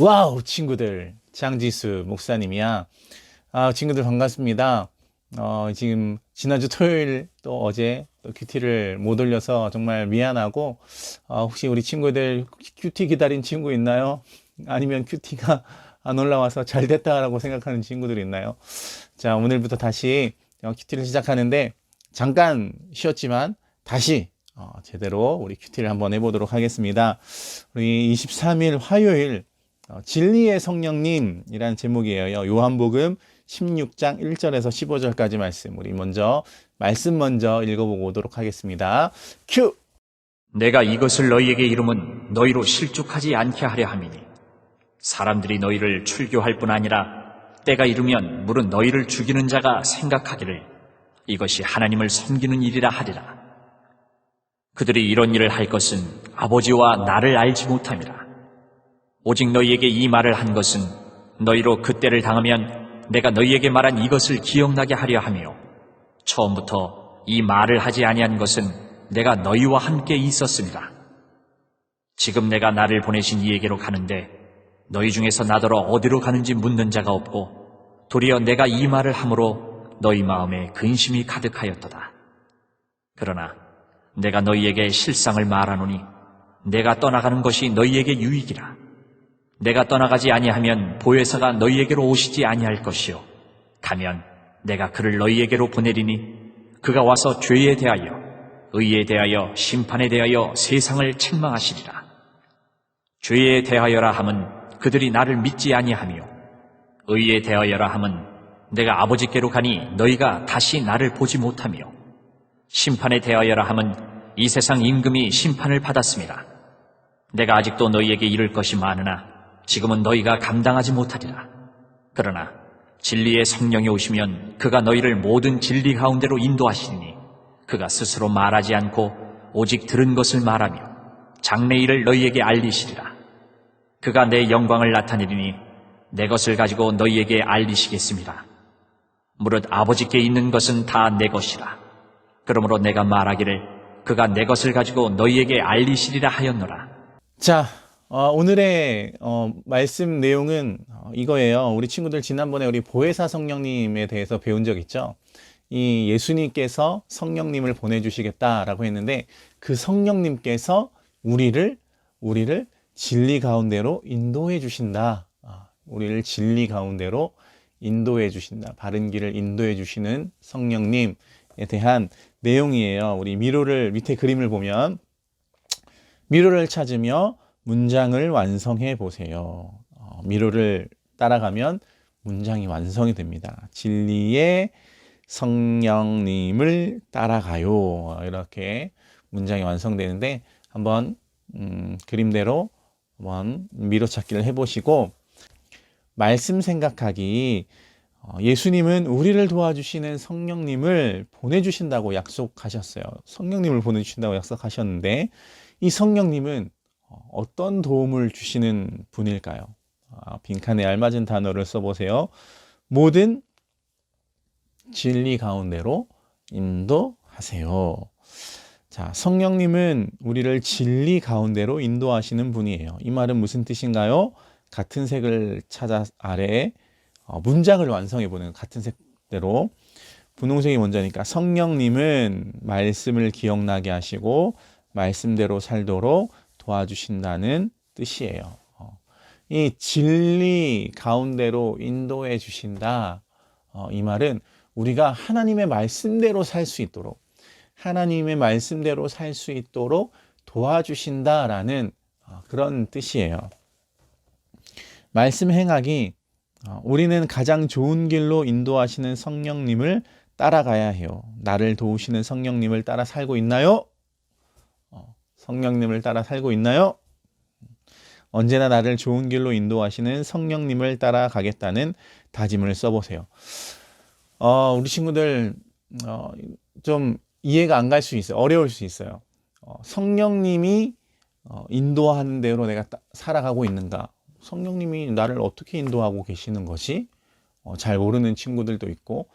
와우, 친구들. 장지수 목사님이야. 아, 친구들 반갑습니다. 어, 지금 지난주 토요일 또 어제 또 큐티를 못 올려서 정말 미안하고, 어, 혹시 우리 친구들 큐티 기다린 친구 있나요? 아니면 큐티가 안 올라와서 잘 됐다라고 생각하는 친구들 있나요? 자, 오늘부터 다시 어, 큐티를 시작하는데, 잠깐 쉬었지만, 다시 어, 제대로 우리 큐티를 한번 해보도록 하겠습니다. 우리 23일 화요일 어, 진리의 성령님이라는 제목이에요. 요한복음 16장 1절에서 15절까지 말씀. 우리 먼저 말씀 먼저 읽어보고 오도록 하겠습니다. 큐! 내가 이것을 너희에게 이름은 너희로 실족하지 않게 하려 함이니 사람들이 너희를 출교할 뿐 아니라 때가 이르면 물은 너희를 죽이는 자가 생각하기를 이것이 하나님을 섬기는 일이라 하리라. 그들이 이런 일을 할 것은 아버지와 나를 알지 못함이라. 오직 너희에게 이 말을 한 것은 너희로 그때를 당하면 내가 너희에게 말한 이것을 기억나게 하려 하며 처음부터 이 말을 하지 아니한 것은 내가 너희와 함께 있었습니다. 지금 내가 나를 보내신 이에게로 가는데 너희 중에서 나더러 어디로 가는지 묻는 자가 없고 도리어 내가 이 말을 함으로 너희 마음에 근심이 가득하였도다. 그러나 내가 너희에게 실상을 말하노니 내가 떠나가는 것이 너희에게 유익이라. 내가 떠나가지 아니하면 보혜사가 너희에게로 오시지 아니할 것이요 가면 내가 그를 너희에게로 보내리니 그가 와서 죄에 대하여 의에 대하여 심판에 대하여 세상을 책망하시리라. 죄에 대하여라 함은 그들이 나를 믿지 아니하며 의에 대하여라 함은 내가 아버지께로 가니 너희가 다시 나를 보지 못하며 심판에 대하여라 함은 이 세상 임금이 심판을 받았습니다. 내가 아직도 너희에게 이를 것이 많으나 지금은 너희가 감당하지 못하리라. 그러나 진리의 성령이 오시면 그가 너희를 모든 진리 가운데로 인도하시니 그가 스스로 말하지 않고 오직 들은 것을 말하며 장래 일을 너희에게 알리시리라. 그가 내 영광을 나타내리니 내 것을 가지고 너희에게 알리시겠습니다. 무릇 아버지께 있는 것은 다 내 것이라. 그러므로 내가 말하기를 그가 내 것을 가지고 너희에게 알리시리라 하였노라. 자, 어, 오늘의 어, 말씀 내용은 어, 이거예요. 우리 친구들 지난번에 우리 보혜사 성령님에 대해서 배운 적 있죠? 이 예수님께서 성령님을 보내주시겠다라고 했는데 그 성령님께서 우리를 우리를 진리 가운데로 인도해 주신다. 아, 우리를 진리 가운데로 인도해 주신다. 바른 길을 인도해 주시는 성령님에 대한 내용이에요. 우리 미로를 밑에 그림을 보면 미로를 찾으며 문장을 완성해 보세요. 어, 미로를 따라가면 문장이 완성이 됩니다. 진리의 성령님을 따라가요. 이렇게 문장이 완성되는데 한번 음, 그림대로 한번 미로 찾기를 해보시고 말씀 생각하기 어, 예수님은 우리를 도와주시는 성령님을 보내주신다고 약속하셨어요. 성령님을 보내주신다고 약속하셨는데 이 성령님은 어, 어떤 도움을 주시는 분일까요? 아, 빈칸에 알맞은 단어를 써보세요. 모든 진리 가운데로 인도하세요. 자, 성령님은 우리를 진리 가운데로 인도하시는 분이에요. 이 말은 무슨 뜻인가요? 같은 색을 찾아 아래에 어, 문장을 완성해 보는 같은 색대로 분홍색이 먼저니까 성령님은 말씀을 기억나게 하시고 말씀대로 살도록 도와주신다는 뜻이에요. 어, 이 진리 가운데로 인도해 주신다. 어, 이 말은 우리가 하나님의 말씀대로 살 수 있도록 하나님의 말씀대로 살 수 있도록 도와주신다라는 어, 그런 뜻이에요. 말씀 행하기 어, 우리는 가장 좋은 길로 인도하시는 성령님을 따라가야 해요. 나를 도우시는 성령님을 따라 살고 있나요? 어, 성령님을 따라 살고 있나요? 언제나 나를 좋은 길로 인도하시는 성령님을 따라가겠다는 다짐을 써보세요. 어, 우리 친구들 어, 좀 이해가 안 갈 수 있어요. 어려울 수 있어요. 어, 성령님이 어, 인도하는 대로 내가 따, 살아가고 있는가? 성령님이 나를 어떻게 인도하고 계시는 것이 어, 잘 모르는 친구들도 있고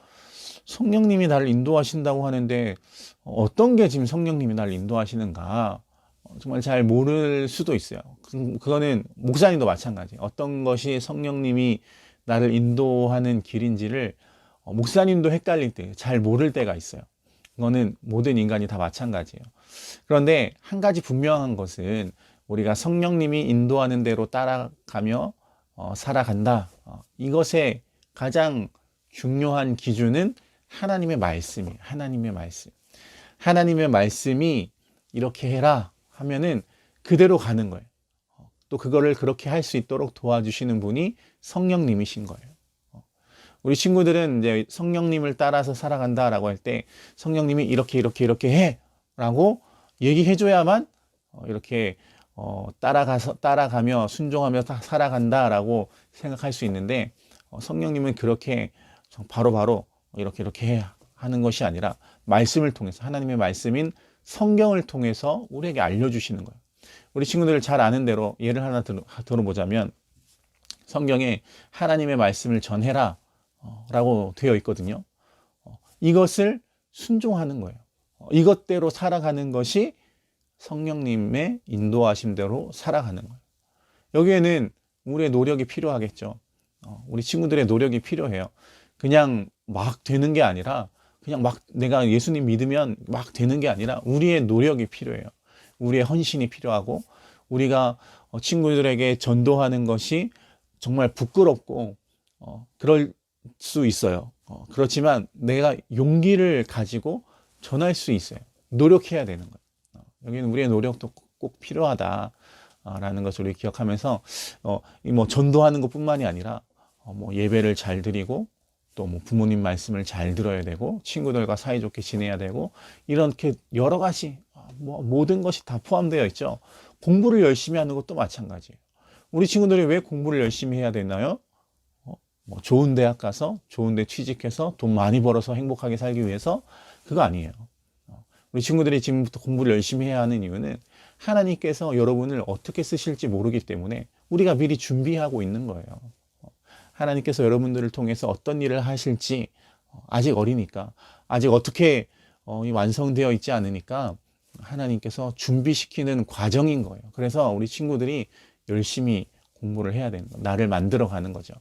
성령님이 나를 인도하신다고 하는데 어떤 게 지금 성령님이 나를 인도하시는가? 어, 정말 잘 모를 수도 있어요. 그- 그거는 목사님도 마찬가지. 어떤 것이 성령님이 나를 인도하는 길인지를 어, 목사님도 헷갈릴 때, 잘 모를 때가 있어요. 그거는 모든 인간이 다 마찬가지예요. 그런데 한 가지 분명한 것은 우리가 성령님이 인도하는 대로 따라가며 어, 살아간다. 어, 이것의 가장 중요한 기준은 하나님의 말씀이에요. 하나님의 말씀. 하나님의 말씀이 이렇게 해라 하면은 그대로 가는 거예요. 어, 또 그거를 그렇게 할 수 있도록 도와주시는 분이 성령님이신 거예요. 어, 우리 친구들은 이제 성령님을 따라서 살아간다라고 할 때 성령님이 이렇게 이렇게 이렇게 해라고 얘기해줘야만 어, 이렇게 어, 따라가서 따라가며 순종하며 다 살아간다라고 생각할 수 있는데 어, 성령님은 그렇게 바로바로 이렇게 이렇게 해야 하는 것이 아니라 말씀을 통해서 하나님의 말씀인 성경을 통해서 우리에게 알려주시는 거예요. 우리 친구들 잘 아는 대로 예를 하나 들어, 들어보자면 성경에 하나님의 말씀을 전해라 어, 라고 되어 있거든요. 어, 이것을 순종하는 거예요. 어, 이것대로 살아가는 것이 성령님의 인도하심대로 살아가는 거예요. 여기에는 우리의 노력이 필요하겠죠. 어, 우리 친구들의 노력이 필요해요. 그냥 막 되는 게 아니라 그냥 막 내가 예수님 믿으면 막 되는 게 아니라 우리의 노력이 필요해요. 우리의 헌신이 필요하고 우리가 어, 친구들에게 전도하는 것이 정말 부끄럽고 어, 그럴 수 있어요. 어, 그렇지만 내가 용기를 가지고 전할 수 있어요. 노력해야 되는 거예요. 어, 여기는 우리의 노력도 꼭, 꼭 필요하다라는 것을 우리 기억하면서 어, 이뭐 전도하는 것뿐만이 아니라 어, 뭐 예배를 잘 드리고 또 뭐 부모님 말씀을 잘 들어야 되고 친구들과 사이좋게 지내야 되고 이렇게 여러 가지 어, 뭐 모든 것이 다 포함되어 있죠. 공부를 열심히 하는 것도 마찬가지예요. 우리 친구들이 왜 공부를 열심히 해야 되나요? 어, 뭐 좋은 대학 가서 좋은 데 취직해서 돈 많이 벌어서 행복하게 살기 위해서 그거 아니에요. 어, 우리 친구들이 지금부터 공부를 열심히 해야 하는 이유는 하나님께서 여러분을 어떻게 쓰실지 모르기 때문에 우리가 미리 준비하고 있는 거예요. 어, 하나님께서 여러분들을 통해서 어떤 일을 하실지 어, 아직 어리니까 아직 어떻게 어, 이 완성되어 있지 않으니까 하나님께서 준비시키는 과정인 거예요. 그래서 우리 친구들이 열심히 공부를 해야 되는 거, 나를 만들어 가는 거죠.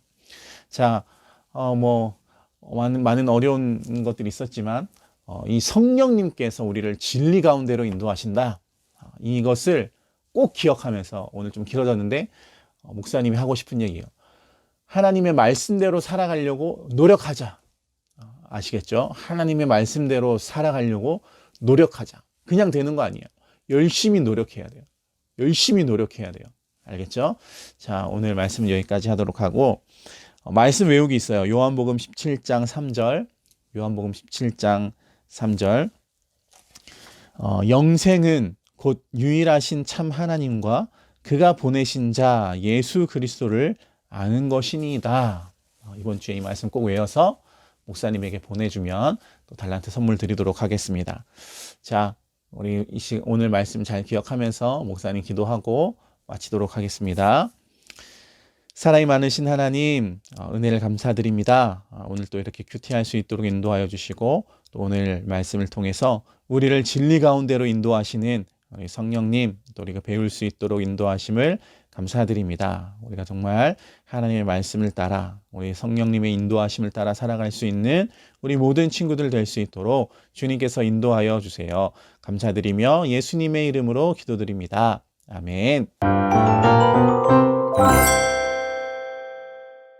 자, 어, 뭐, 많은, 많은 어려운 것들이 있었지만, 어, 이 성령님께서 우리를 진리 가운데로 인도하신다. 어, 이것을 꼭 기억하면서 오늘 좀 길어졌는데, 어, 목사님이 하고 싶은 얘기예요. 하나님의 말씀대로 살아가려고 노력하자. 어, 아시겠죠? 하나님의 말씀대로 살아가려고 노력하자. 그냥 되는 거 아니에요. 열심히 노력해야 돼요. 열심히 노력해야 돼요. 알겠죠? 자, 오늘 말씀 여기까지 하도록 하고, 어, 말씀 외우기 있어요. 요한복음 17장 3절. 요한복음 17장 3절. 어, 영생은 곧 유일하신 참 하나님과 그가 보내신 자 예수 그리스도를 아는 것이니이다. 어, 이번 주에 이 말씀 꼭 외워서 목사님에게 보내주면 또 달란트 선물 드리도록 하겠습니다. 자, 우리 오늘 말씀 잘 기억하면서 목사님 기도하고 마치도록 하겠습니다. 사랑이 많으신 하나님, 어, 은혜를 감사드립니다. 어, 오늘 또 이렇게 큐티할 수 있도록 인도하여 주시고, 또 오늘 말씀을 통해서 우리를 진리 가운데로 인도하시는 우리 성령님, 또 우리가 배울 수 있도록 인도하심을 감사드립니다. 우리가 정말 하나님의 말씀을 따라, 우리 성령님의 인도하심을 따라 살아갈 수 있는 우리 모든 친구들 될 수 있도록 주님께서 인도하여 주세요. 감사드리며 예수님의 이름으로 기도드립니다. 아멘.